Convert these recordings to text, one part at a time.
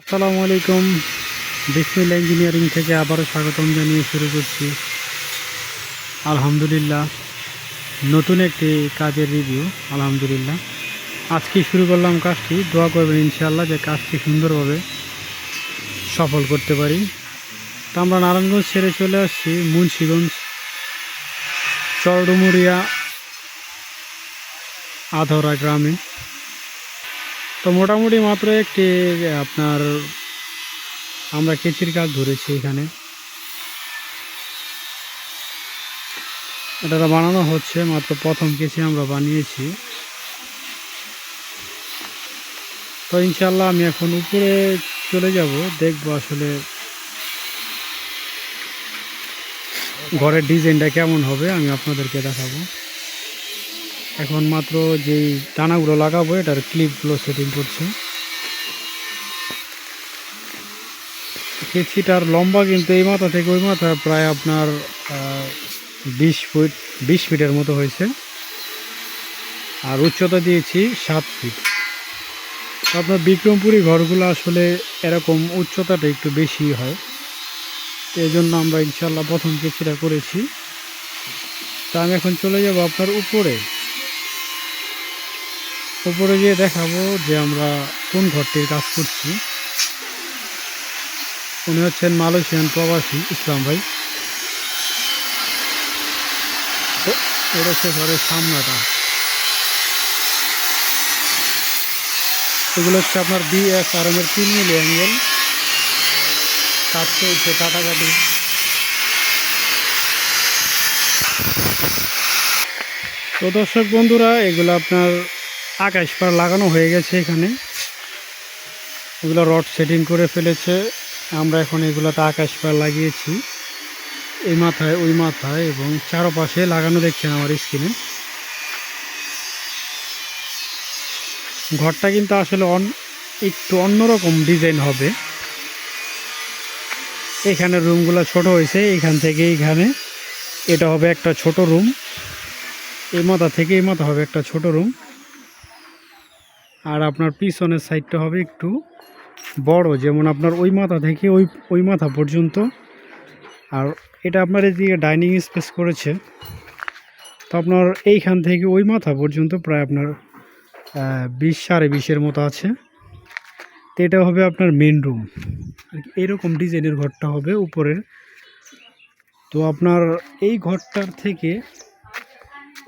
আসসালামু আলাইকুম। বিসমিল ইঞ্জিনিয়ারিং থেকে আবারও স্বাগতম জানিয়ে শুরু করছি। আলহামদুলিল্লাহ, নতুন একটি কাজের রিভিউ আলহামদুলিল্লাহ। আজকে শুরু করলাম কাজটি, দোয়া করবেন ইনশাআল্লাহ যে কাজটি সুন্দরভাবে সফল করতে পারি। তো আমরা নারায়ণগঞ্জ ছেড়ে চলে আসছি, মুন্সিগঞ্জ চরডুমুরিয়া আধরা গ্রামে। তো মোটামুটি মাত্র একটি, আপনার, আমরা কেচির কাজ ধরেছি এখানে। এটা বানানো হচ্ছে, মাত্র প্রথম কেচি আমরা বানিয়েছি। তো ইনশাল্লাহ আমি এখন উপরে চলে যাব, দেখব আসলে ঘরের ডিজাইনটা কেমন হবে, আমি আপনাদেরকে দেখাবো। এখন মাত্র যেই টানাগুলো লাগাবো, এটার ক্লিপগুলো সেটিং করছে। কেচিটার লম্বা কিন্তু এই মাথা থেকে ওই মাথা প্রায় আপনার বিশ ফুট, বিশ ফিটের মতো হয়েছে। আর উচ্চতা দিয়েছি সাত ফিট। আপনার বিক্রমপুরি ঘরগুলো আসলে এরকম উচ্চতাটা একটু বেশি হয়। এই জন্য আমরা ইনশাল্লাহ প্রথম কেচিটা করেছি। তা আমি এখন চলে যাব আপনার উপরে। উপরে গিয়ে দেখাবো যে আমরা কোন ঘরটির কাজ করছি। উনি হচ্ছেন মালয়েশিয়ান প্রবাসী ইসলাম ভাই। এটা হচ্ছে ঘরের সামনাটা। এগুলো হচ্ছে আপনার বিএস আর এম এর তিন মিলি অ্যাঙ্গেল। কাজ চলছে কাটাকাটি। তো দর্শক বন্ধুরা, এগুলো আপনার আকাশ পার লাগানো হয়ে গেছে এখানে। এগুলো রড সেটিং করে ফেলেছে। আমরা এখন এগুলোতে আকাশ পার লাগিয়েছি। এই মাথায়, ওই মাথায় এবং চারপাশে লাগানো দেখছেন আমার স্ক্রিনে। ঘরটা কিন্তু আসলে অন, একটু অন্যরকম ডিজাইন হবে। এখানে রুমগুলো ছোট হয়েছে, এখান থেকে এইখানে এটা হবে একটা ছোট রুম। এই মাথা থেকে এই মাথা হবে একটা ছোট রুম। আর আপনার পিছনের সাইডটা হবে একটু বড়, যেমন আপনার ওই মাথা থেকে ওই ওই মাথা পর্যন্ত। আর এটা আপনার এদিকে ডাইনিং স্পেস করেছে। তো আপনার এইখান থেকে ওই মাথা পর্যন্ত প্রায় আপনার বিশ সাড়ে বিশের মতো আছে। তো এটা হবে আপনার মেন রুম আর এরকম ডিজাইনের ঘরটা হবে উপরের। তো আপনার এই ঘরটার থেকে,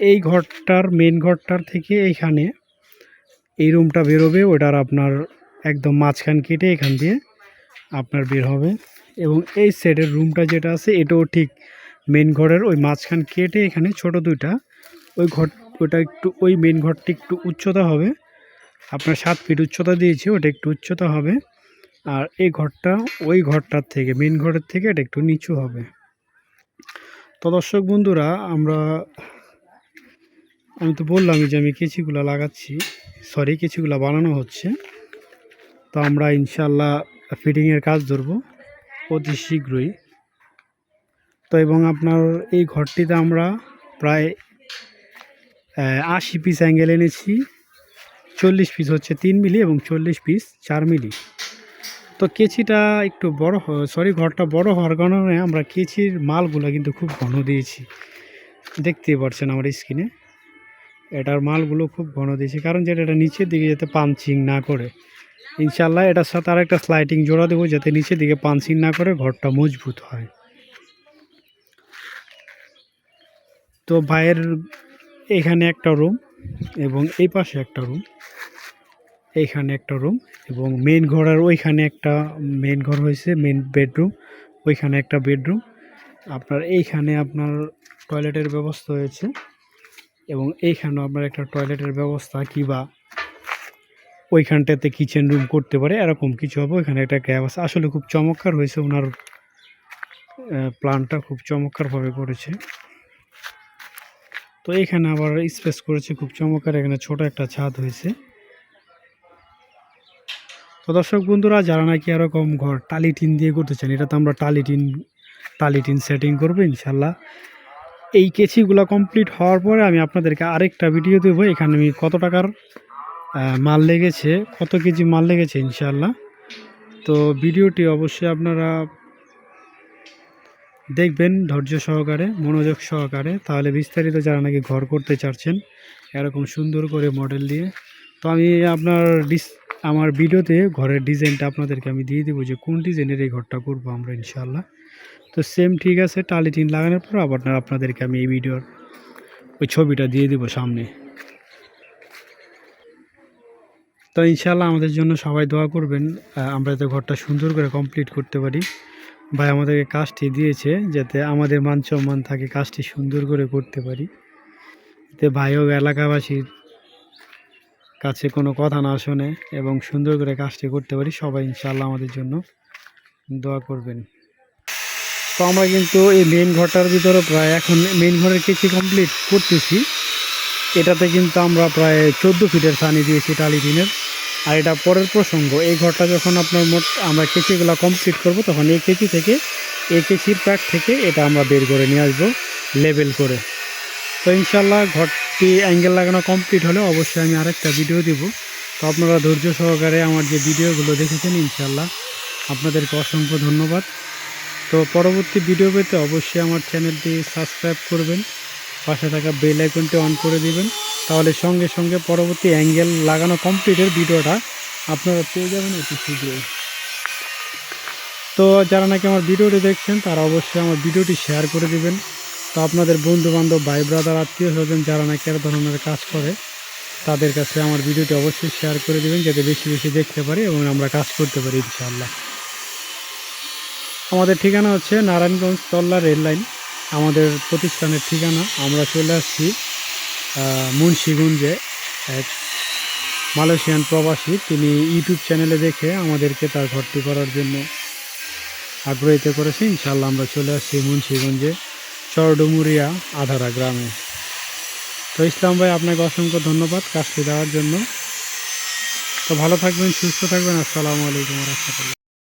এই ঘরটার মেন ঘরটার থেকে এইখানে এই রুমটা বেরোবে, ওটার আপনার একদম মাঝখান কেটে এখান দিয়ে আপনার বের হবে। এবং এই সাইডের রুমটা যেটা আছে, এটাও ঠিক মেন ঘরের ওই মাঝখান কেটে এখানে ছোট দুইটা। ওই ঘর, ওটা একটু, ওই মেন ঘরটি একটু উচ্চতা হবে। আপনার সাত ফিট উচ্চতা দিয়েছি, ওটা একটু উচ্চতা হবে। আর এই ঘরটা, ওই ঘরটার থেকে মেন ঘরের থেকে এটা একটু নিচু হবে। তো দর্শক বন্ধুরা, আমরা আমি তো বললামই যে আমি কেচিগুলো লাগাচ্ছি। সরি কিছুগুলো বানানো হচ্ছে। তো আমরা ইনশাল্লাহ ফিটিংয়ের কাজ ধরবো অতি শীঘ্রই। তো এবং আপনার এই ঘরটিতে আমরা প্রায় আশি পিস অ্যাঙ্গেল এনেছি। চল্লিশ পিস হচ্ছে তিন মিলি এবং চল্লিশ পিস চার মিলি। তো কেচিটা একটু বড় সরি ঘরটা বড় হওয়ার কারণে আমরা কেচির মালগুলো কিন্তু খুব ঘন দিয়েছি। দেখতেই পারছেন আমার স্ক্রিনে এটার মালগুলো খুব ঘন দিয়েছি। কারণ যেটা, এটা নিচের দিকে যাতে পাঞ্চিং না করে। ইনশাল্লাহ এটার সাথে আর একটা স্লাইটিং জোড়া দেবো যাতে নিচের দিকে পাঞ্চিং না করে ঘরটা মজবুত হয়। তো ভাইয়ের এখানে একটা রুম এবং এই পাশে একটা রুম এইখানে একটা রুম এবং মেন ঘরের ওইখানে একটা মেন ঘর হয়েছে মেন বেডরুম ওইখানে একটা বেডরুম আপনার এইখানে আপনার টয়লেটের ব্যবস্থা হয়েছে। এবং এইখানেও আপনার একটা টয়লেটের ব্যবস্থা কিবা ওইখানটাতে কিচেন রুম করতে পারে, এরকম কিছু হবে। ওইখানে একটা গ্যাপ আছে। আসলে খুব চমৎকার হয়েছে ওনার প্ল্যানটা খুব চমৎকারভাবে করেছে। তো এখানে আবার স্পেস করেছে, খুব চমৎকার। এখানে ছোট একটা ছাদ হয়েছে। তো দর্শক বন্ধুরা, যারা নাকি এরকম ঘর টালি টিন দিয়ে করতে চান, এটা তো আমরা টালি টিন টালি টিন সেটিং করব ইনশাল্লাহ। এই কেচিগুলো কমপ্লিট হওয়ার পরে আমি আপনাদেরকে আরেকটা ভিডিও দেবো। এখানে আমি কত টাকার মাল লেগেছে, কত কেজি মাল লেগেছে ইনশাল্লাহ তো ভিডিওটি অবশ্যই আপনারা দেখবেন ধৈর্য সহকারে, মনোযোগ সহকারে। তাহলে বিস্তারিত যারা নাকি ঘর করতে চাচ্ছেন, এরকম সুন্দর করে মডেল দিয়ে। তো আমি আপনার ডিস আমার ভিডিওতে ঘরের ডিজাইনটা আপনাদেরকে আমি দিয়ে দেবো যে কোন ডিজাইনের এই ঘরটা করব আমরা ইনশাল্লাহ তো সেম ঠিক আছে, টালি টিন লাগানোর পর আবার আপনাদেরকে আমি এই ভিডিওর ওই ছবিটা দিয়ে দেবো সামনে। তো ইনশাল্লাহ আমাদের জন্য সবাই দোয়া করবেন আমরা যাতে ঘরটা সুন্দর করে কমপ্লিট করতে পারি। ভাই আমাদেরকে কাজটি দিয়েছে যাতে আমাদের মান সম্মান থাকে, কাজটি সুন্দর করে করতে পারি। যাতে ভাইও এলাকাবাসীর কাছে কোনো কথা না শোনে এবং সুন্দর করে কাজটি করতে পারি, সবাই ইনশাল্লাহ আমাদের জন্য দোয়া করবেন। তো আমরা কিন্তু এই মেন ঘরটার ভিতরে প্রায় এখন মেন ঘরের কিছু কমপ্লিট করতেছি। এটাতে কিন্তু আমরা প্রায় চোদ্দ ফিটের সানি দিয়েছি টালি টিনের। আর এটা পরের প্রসঙ্গ, এই ঘরটা যখন আপনার মোট আমরা কেচিগুলো কমপ্লিট করব, তখন এই কেচি থেকে, এই কেচির প্যাক থেকে এটা আমরা বের করে নিয়ে আসব লেবেল করে। তো ইনশাল্লাহ ঘরটি অ্যাঙ্গেল লাগানো কমপ্লিট হলে অবশ্যই আমি আরেকটা ভিডিও দিব। তো আপনারা ধৈর্য সহকারে আমার যে ভিডিওগুলো দেখেছেন ইনশাল্লাহ আপনাদেরকে অসংখ্য ধন্যবাদ। তো পরবর্তী ভিডিও পেতে অবশ্যই আমার চ্যানেলটি সাবস্ক্রাইব করবেন, পাশে থাকা বেল আইকনটি অন করে দিবেন, তাহলে সঙ্গে সঙ্গে পরবর্তী অ্যাঙ্গেল লাগানো কমপ্লিটের ভিডিওটা আপনারা পেয়ে যাবেন অতি শীঘ্রই। তো যারা নাকি আমার ভিডিওটি দেখছেন, তারা অবশ্যই আমার ভিডিওটি শেয়ার করে দিবেন। তো আপনাদের বন্ধু বান্ধব ভাই ব্রাদার আত্মীয় স্বজন যারা নাকি এর ধরনের কাজ করে, তাদের কাছে আমার ভিডিওটি অবশ্যই শেয়ার করে দিবেন, যাতে বেশি বেশি দেখতে পারি এবং আমরা কাজ করতে পারি, ইনশাআল্লাহ। আমাদের ঠিকানা হচ্ছে নারায়ণগঞ্জ তল্লা রেল লাইন। আমাদের প্রতিষ্ঠানের ঠিকানা, আমরা চলে আসছি মুন্সিগঞ্জে এক মালয়েশিয়ান প্রবাসী। তিনি ইউটিউব চ্যানেলে দেখে আমাদেরকে তার ঘরটি করার জন্য আগ্রহিত করেছে। ইনশাল্লাহ আমরা চলে আসছি মুন্সিগঞ্জে, চরডুমুরিয়া, আধারা গ্রামে। তো ইসলাম ভাই, আপনাকে অসংখ্য ধন্যবাদ কাজটি দেওয়ার জন্য। তো ভালো থাকবেন, সুস্থ থাকবেন। আসসালামু আলাইকুম রহমতুল্লাহ।